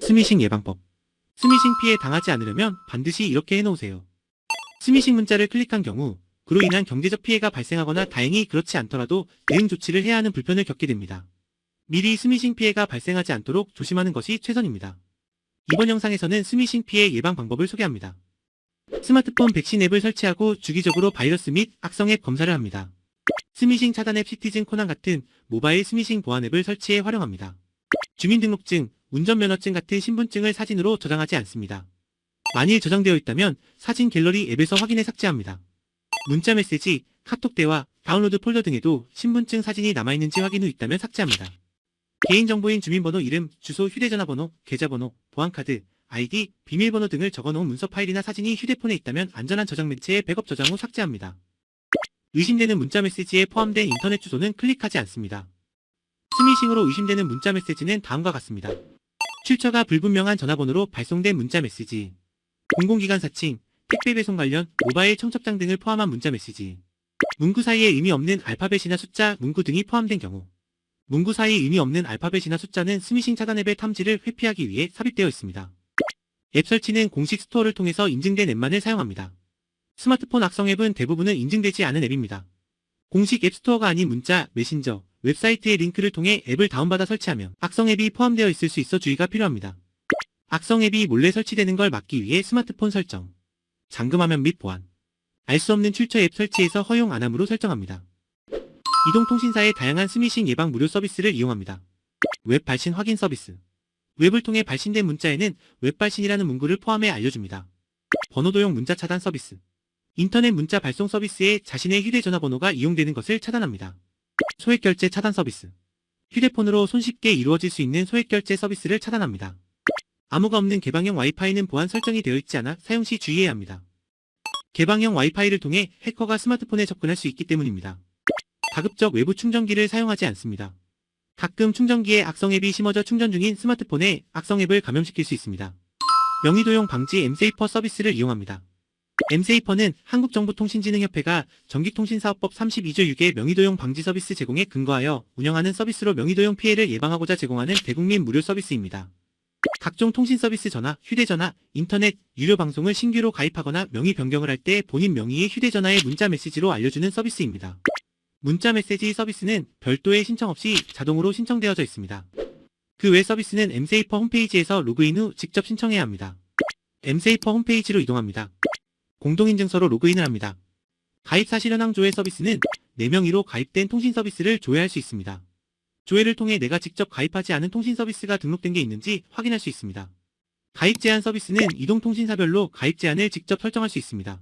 스미싱 예방법. 스미싱 피해 당하지 않으려면 반드시 이렇게 해놓으세요. 스미싱 문자를 클릭한 경우 그로 인한 경제적 피해가 발생하거나 다행히 그렇지 않더라도 대응 조치를 해야 하는 불편을 겪게 됩니다. 미리 스미싱 피해가 발생하지 않도록 조심하는 것이 최선입니다. 이번 영상에서는 스미싱 피해 예방 방법을 소개합니다. 스마트폰 백신 앱을 설치하고 주기적으로 바이러스 및 악성 앱 검사를 합니다. 스미싱 차단 앱 시티즌 코난 같은 모바일 스미싱 보안 앱을 설치해 활용합니다. 주민등록증, 운전면허증 같은 신분증을 사진으로 저장하지 않습니다. 만일 저장되어 있다면 사진 갤러리 앱에서 확인해 삭제합니다. 문자 메시지, 카톡 대화, 다운로드 폴더 등에도 신분증 사진이 남아있는지 확인 후 있다면 삭제합니다. 개인정보인 주민번호 이름, 주소, 휴대전화번호, 계좌번호, 보안카드, 아이디, 비밀번호 등을 적어놓은 문서 파일이나 사진이 휴대폰에 있다면 안전한 저장 매체에 백업 저장 후 삭제합니다. 의심되는 문자 메시지에 포함된 인터넷 주소는 클릭하지 않습니다. 스미싱으로 의심되는 문자 메시지는 다음과 같습니다. 출처가 불분명한 전화번호로 발송된 문자 메시지, 공공기관 사칭, 택배 배송 관련 모바일 청첩장 등을 포함한 문자 메시지, 문구 사이에 의미 없는 알파벳이나 숫자, 문구 등이 포함된 경우, 문구 사이 의미 없는 알파벳이나 숫자는 스미싱 차단 앱의 탐지를 회피하기 위해 삽입되어 있습니다. 앱 설치는 공식 스토어를 통해서 인증된 앱만을 사용합니다. 스마트폰 악성 앱은 대부분은 인증되지 않은 앱입니다. 공식 앱스토어가 아닌 문자, 메신저, 웹사이트의 링크를 통해 앱을 다운받아 설치하면 악성 앱이 포함되어 있을 수 있어 주의가 필요합니다. 악성 앱이 몰래 설치되는 걸 막기 위해 스마트폰 설정, 잠금화면 및 보안, 알 수 없는 출처 앱 설치에서 허용 안 함으로 설정합니다. 이동통신사의 다양한 스미싱 예방 무료 서비스를 이용합니다. 웹 발신 확인 서비스. 웹을 통해 발신된 문자에는 웹 발신이라는 문구를 포함해 알려줍니다. 번호 도용 문자 차단 서비스. 인터넷 문자 발송 서비스에 자신의 휴대전화번호가 이용되는 것을 차단합니다. 소액 결제 차단 서비스. 휴대폰으로 손쉽게 이루어질 수 있는 소액 결제 서비스를 차단합니다. 암호가 없는 개방형 와이파이는 보안 설정이 되어 있지 않아 사용 시 주의해야 합니다. 개방형 와이파이를 통해 해커가 스마트폰에 접근할 수 있기 때문입니다. 가급적 외부 충전기를 사용하지 않습니다. 가끔 충전기에 악성 앱이 심어져 충전 중인 스마트폰에 악성 앱을 감염시킬 수 있습니다. 명의도용 방지 엠세이퍼 서비스를 이용합니다. 엠세이퍼는 한국정보통신진흥협회가 전기통신사업법 32조 6의 명의도용 방지 서비스 제공에 근거하여 운영하는 서비스로 명의도용 피해를 예방하고자 제공하는 대국민 무료 서비스입니다. 각종 통신 서비스 전화, 휴대전화, 인터넷, 유료 방송을 신규로 가입하거나 명의 변경을 할 때 본인 명의의 휴대전화에 문자 메시지로 알려주는 서비스입니다. 문자 메시지 서비스는 별도의 신청 없이 자동으로 신청되어져 있습니다. 그 외 서비스는 엠세이퍼 홈페이지에서 로그인 후 직접 신청해야 합니다. 엠세이퍼 홈페이지로 이동합니다. 공동인증서로 로그인을 합니다. 가입 사실 현황 조회 서비스는 4명의로 가입된 통신 서비스를 조회할 수 있습니다. 조회를 통해 내가 직접 가입하지 않은 통신 서비스가 등록된 게 있는지 확인할 수 있습니다. 가입 제한 서비스는 이동통신사별로 가입 제한을 직접 설정할 수 있습니다.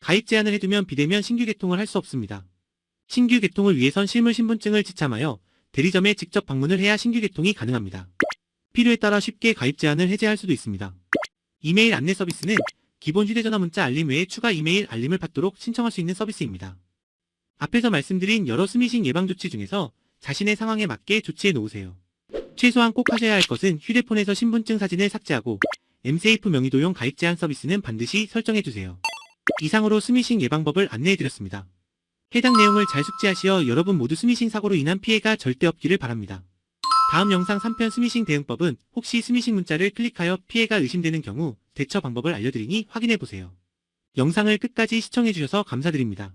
가입 제한을 해두면 비대면 신규 개통을 할 수 없습니다. 신규 개통을 위해선 실물 신분증을 지참하여 대리점에 직접 방문을 해야 신규 개통이 가능합니다. 필요에 따라 쉽게 가입 제한을 해제할 수도 있습니다. 이메일 안내 서비스는 기본 휴대전화 문자 알림 외에 추가 이메일 알림을 받도록 신청할 수 있는 서비스입니다. 앞에서 말씀드린 여러 스미싱 예방 조치 중에서 자신의 상황에 맞게 조치해 놓으세요. 최소한 꼭 하셔야 할 것은 휴대폰에서 신분증 사진을 삭제하고 엠세이프 명의도용 가입 제한 서비스는 반드시 설정해 주세요. 이상으로 스미싱 예방법을 안내해 드렸습니다. 해당 내용을 잘 숙지하시어 여러분 모두 스미싱 사고로 인한 피해가 절대 없기를 바랍니다. 다음 영상 3편 스미싱 대응법은 혹시 스미싱 문자를 클릭하여 피해가 의심되는 경우 대처 방법을 알려드리니 확인해보세요. 영상을 끝까지 시청해주셔서 감사드립니다.